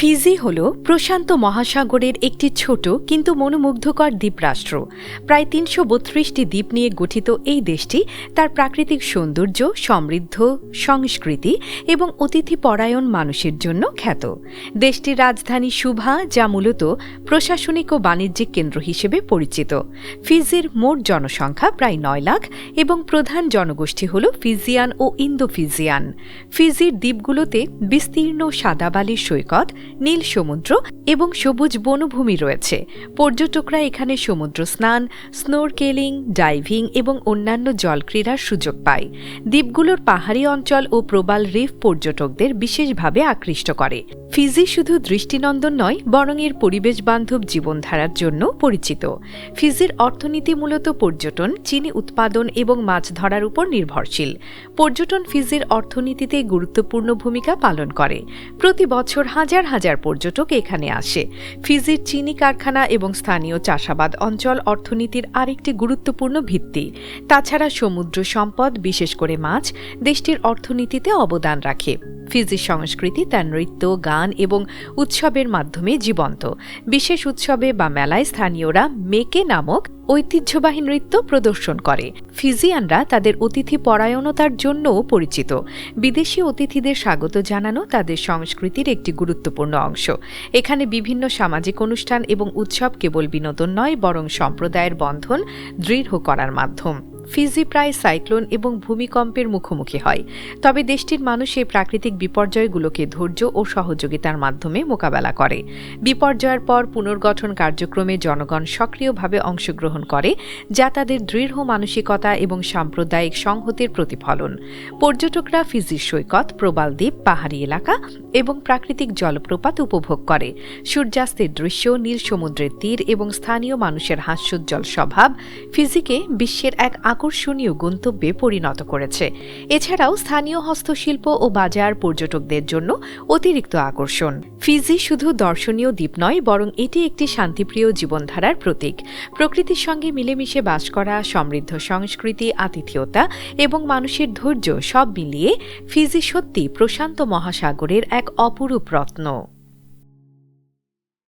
Fiji হল প্রশান্ত মহাসাগরের একটি ছোট কিন্তু মনোমুগ্ধকর দ্বীপরাষ্ট্র। প্রায় তিনশো বত্রিশটি দ্বীপ নিয়ে গঠিত এই দেশটি তার প্রাকৃতিক সৌন্দর্য, সমৃদ্ধ, সংস্কৃতি এবং অতিথি পরায়ণ মানুষের জন্য খ্যাত। দেশটির রাজধানী সুভা, যা মূলত প্রশাসনিক ও বাণিজ্যিক কেন্দ্র হিসেবে পরিচিত। ফিজির মোট জনসংখ্যা প্রায় নয় লাখ এবং প্রধান জনগোষ্ঠী হল ফিজিয়ান ও ইন্দো ফিজিয়ান ফিজির দ্বীপগুলোতে বিস্তীর্ণ সাদাবালির সৈকত নীল সমুদ্র এবং সবুজ বনভূমি রয়েছে। পর্যটকরা এখানে সমুদ্র স্নান স্নোরকেলিং ডাইভিং এবং অন্যান্য জলক্রীড়ার সুযোগ পায়। দ্বীপগুলোর পাহাড়ি অঞ্চল ও প্রবাল রিফ পর্যটকদের বিশেষভাবে আকৃষ্ট করে। ফিজি শুধু দৃষ্টিনন্দন নয়, বরং এর পরিবেশ বান্ধব জীবনধারার জন্য পরিচিত। ফিজির অর্থনীতি মূলত পর্যটন, চিনি উৎপাদন এবং মাছ ধরার উপর নির্ভরশীল। পর্যটন ফিজির অর্থনীতিতে গুরুত্বপূর্ণ ভূমিকা পালন করে। প্রতি বছর হাজার হাজার পর্যটক এখানে আসে। ফিজির চিনি কারখানা এবং স্থানীয় চাষাবাদ অঞ্চল অর্থনীতির আরেকটি গুরুত্বপূর্ণ ভিত্তি। তাছাড়া সমুদ্র সম্পদ, বিশেষ করে মাছ, দেশটির অর্থনীতিতে অবদান রাখে। ফিজির সংস্কৃতি তার নৃত্য, গান এবং উৎসবের মাধ্যমে জীবন্ত। বিশেষ উৎসবে বা মেলায় স্থানীয়রা মেকে নামক ঐতিহ্যবাহী নৃত্য প্রদর্শন করে। ফিজিয়ানরা তাদের অতিথি পরায়ণতার জন্যও পরিচিত। বিদেশি অতিথিদের স্বাগত জানানো তাদের সংস্কৃতির একটি গুরুত্বপূর্ণ অংশ। এখানে বিভিন্ন সামাজিক অনুষ্ঠান এবং উৎসব কেবল বিনোদন নয়, বরং সম্প্রদায়ের বন্ধন দৃঢ় করার মাধ্যম। ফিজি প্রায় সাইক্লোন এবং ভূমিকম্পের মুখোমুখি হয়। তবে দেশটির মানুষ এই প্রাকৃতিক বিপর্যয়গুলোকে ধৈর্য ও সহযোগিতার মাধ্যমে মোকাবেলা করে। বিপর্যয়ের পর পুনর্গঠন কার্যক্রমে জনগণ সক্রিয়ভাবে অংশগ্রহণ করে, যা তাদের দৃঢ় মানসিকতা এবং সাম্প্রদায়িক সংহতির প্রতিফলন। পর্যটকরা ফিজির সৈকত, প্রবাল দ্বীপ, পাহাড়ি এলাকা এবং প্রাকৃতিক জলপ্রপাত উপভোগ করে। সূর্যাস্তের দৃশ্য, নীল সমুদ্রের তীর এবং স্থানীয় মানুষের হাস্যোজ্জ্বল স্বভাব ফিজিকে বিশ্বের এক আকর্ষণীয় গন্তব্যে পরিণত করেছে। এছাড়াও স্থানীয় হস্তশিল্প ও বাজার পর্যটকদের জন্য অতিরিক্ত আকর্ষণ। ফিজি শুধু দর্শনীয় দ্বীপ নয়, বরং এটি একটি শান্তিপ্রিয় জীবনধারার প্রতীক। প্রকৃতির সঙ্গে মিলেমিশে বাস করা, সমৃদ্ধ সংস্কৃতি, আতিথেয়তা এবং মানুষের ধৈর্য সব মিলিয়ে ফিজি সত্যি প্রশান্ত মহাসাগরের এক অপরূপ রত্ন।